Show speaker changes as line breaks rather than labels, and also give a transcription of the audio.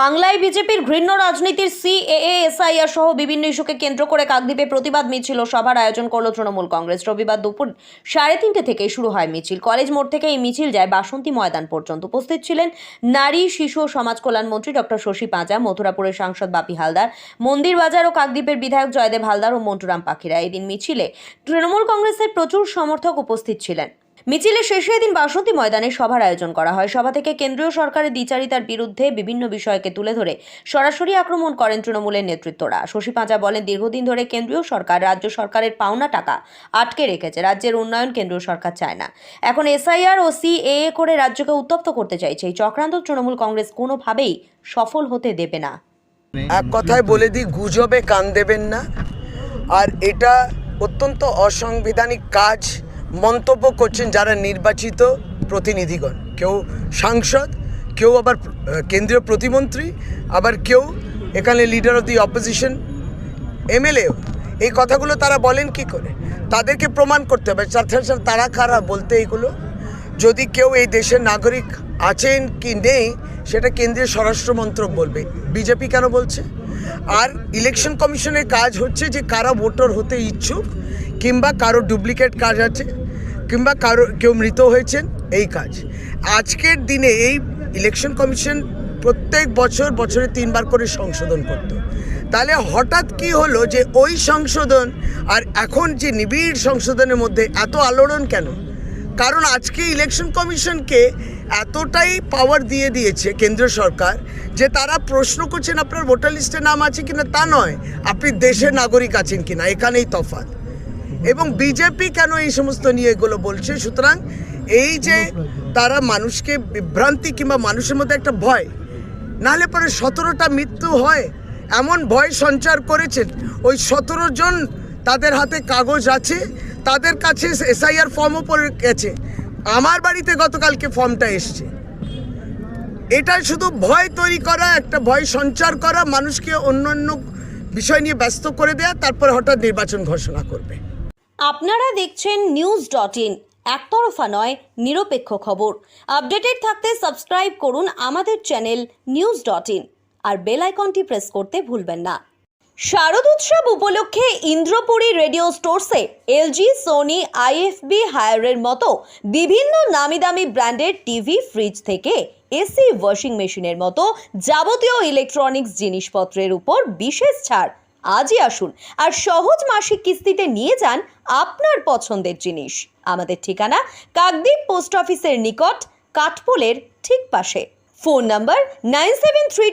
বাংলায় বিজেপির ঘৃণ্য রাজনীতির সিএএ এসআইআর সহ বিভিন্ন ইস্যুকে কেন্দ্র করে কাকদ্বীপে প্রতিবাদ মিছিল সভার আয়োজন করল তৃণমূল কংগ্রেস। রবিবার দুপুর সাড়ে তিনটে থেকে শুরু হয় মিছিল। কলেজ মোড় থেকে এই মিছিল যায় বাসন্তী ময়দান পর্যন্ত। উপস্থিত ছিলেন নারী, শিশু ও সমাজ কল্যাণ মন্ত্রী ডক্টর শশী পাঁজা, মথুরাপুরের সাংসদ বাপি হালদার, মন্দির বাজার ও কাকদ্বীপের বিধায়ক জয়দেব হালদার ও মন্টুরাম পাখিরা। এদিন মিছিলে তৃণমূল কংগ্রেসের প্রচুর সমর্থক উপস্থিত ছিলেন। মিছিলের শেষে এদিন বাসন্তী ময়দানে সভার আয়োজন করা হয়। সভা থেকে কেন্দ্রীয় সরকারের দ্বিচারিতার বিরুদ্ধে বিভিন্ন বিষয়কে তুলে ধরে সরাসরি আক্রমণ করেন তৃণমূলের নেতৃত্বরা। শশী পাঁজা বলেন, দীর্ঘদিন ধরে কেন্দ্রীয় সরকার, রাজ্য সরকারের পাওনা টাকা আটকে রেখেছে। রাজ্যের উন্নয়ন কেন্দ্রীয় সরকার চায় না। এখন এসআইআর ও সিএএ করে রাজ্যকে উত্তপ্ত করতে চাইছে। এই চক্রান্ত তৃণমূল কংগ্রেস কোনোভাবেই সফল হতে দেবে না।
এক কথায় বলে দিই, গুজবে কান দেবেন না। আর এটা অত্যন্ত অসাংবিধানিক কাজ। মন্তব্য করছেন যারা নির্বাচিত প্রতিনিধিগণ। কেউ সাংসদ, কেউ আবার কেন্দ্রীয় প্রতিমন্ত্রী, আবার কেউ এখানে leader of the opposition MLA এই কথাগুলো তারা বলেন কি করে? তাদেরকে প্রমাণ করতে হবে। তাছাড়া তারা কারা বলতে এইগুলো যদি কেউ এই দেশের নাগরিক আছেন কি নেই, সেটা কেন্দ্রীয় স্বরাষ্ট্র মন্ত্রক বলবে। বিজেপি কেন বলছে? আর ইলেকশন কমিশনের কাজ হচ্ছে যে কারা ভোটার হতে ইচ্ছুক কিংবা কারও ডুপ্লিকেট কাজ আছে, কিংবা কারও কেউ মৃত হয়েছেন, এই কাজ। আজকের দিনে এই ইলেকশন কমিশন প্রত্যেক বছর বছরে তিনবার করে সংশোধন করত। তাহলে হঠাৎ কি হলো যে ওই সংশোধন আর এখন যে নিবিড় সংশোধনের মধ্যে এত আলোড়ন কেন? কারণ আজকে ইলেকশন কমিশনকে এতটাই পাওয়ার দিয়ে দিয়েছে কেন্দ্র সরকার যে তারা প্রশ্ন করছেন, আপনার ভোটার লিস্টে নাম আছে কিনা? তা নয়, আপনি দেশের নাগরিক আছেন কিনা? এখানেই তফাৎ। এবং বিজেপি কেন এই সমস্ত নিয়ে এগুলো বলছে? সুতরাং এই যে তারা মানুষকে বিভ্রান্তি কিংবা মানুষের মধ্যে একটা ভয়, নাহলে পরে সতেরোটা মৃত্যু হয়, এমন ভয় সঞ্চার করেছেন। ওই সতেরো জন তাদের হাতে কাগজ আছে, তাদের কাছে এসআইআর ফর্মও পড়ে গেছে। আমার বাড়িতে গতকালকে ফর্মটা এসছে। এটা শুধু ভয় তৈরি করা, একটা ভয় সঞ্চার করা, মানুষকে অন্য অন্য বিষয় নিয়ে ব্যস্ত করে দেয়া, তারপরে হঠাৎ নির্বাচন ঘোষণা করবে।
আপনারা দেখছেন নিউজ ডট ইন একতরফা নয়, নিরপেক্ষ খবর। আপডেটেড থাকতে সাবস্ক্রাইব করুন আমাদের চ্যানেল নিউজ ডট ইন আর বেল আইকনটি প্রেস করতে ভুলবেন না। শারদ উৎসব উপলক্ষে ইন্দ্রপুরী রেডিও স্টোরসে এলজি, সোনি, আইএফবি হায়ারের মতো বিভিন্ন নামি দামি ব্র্যান্ডের টিভি, ফ্রিজ থেকে এসি ওয়াশিং মেশিনের মতো যাবতীয় ইলেকট্রনিক্স জিনিসপত্রের উপর বিশেষ ছাড় আজই আসুন আর সহজ মাসিক কিস্তিতে নিয়ে যান আপনার পছন্দের জিনিস। আমাদের ঠিকানা কাকদ্বীপ পোস্ট অফিসের নিকট, কাঠপোলের ঠিক পাশে। Phone number nine seven three